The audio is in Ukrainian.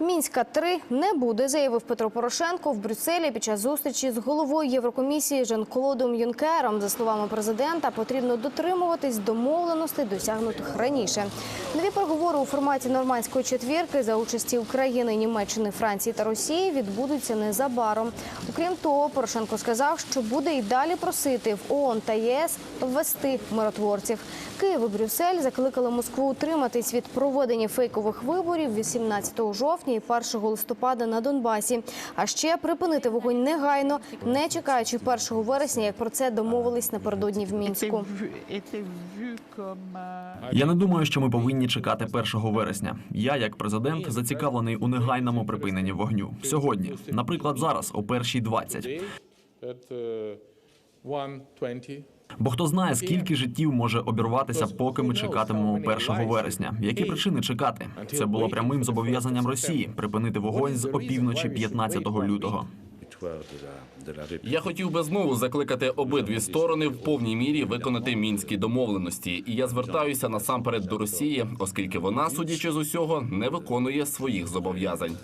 Мінська 3 не буде, заявив Петро Порошенко в Брюсселі під час зустрічі з головою Єврокомісії Жан-Клодом Юнкером. За словами президента, потрібно дотримуватись домовленостей, досягнутих раніше. Нові переговори у форматі нормандської четвірки за участі України, Німеччини, Франції та Росії відбудуться незабаром. Окрім того, Порошенко сказав, що буде і далі просити в ООН та ЄС ввести миротворців. Київ і Брюссель закликали Москву утриматись від проведення фейкових виборів 18 жовтня і 1 листопада на Донбасі. А ще припинити вогонь негайно, не чекаючи 1 вересня, як про це домовились напередодні в Мінську. Я не думаю, що ми повинні чекати 1 вересня. Я, як президент, зацікавлений у негайному припиненні вогню сьогодні. Наприклад, зараз о першій 20. today at uh, 1:20. Бо хто знає, скільки життів може обірватися, поки ми чекатимемо 1 вересня. Які причини чекати? Це було прямим зобов'язанням Росії припинити вогонь з опівночі 15 лютого. Я хотів би знову закликати обидві сторони в повній мірі виконати мінські домовленості. І я звертаюся насамперед до Росії, оскільки вона, судячи з усього, не виконує своїх зобов'язань.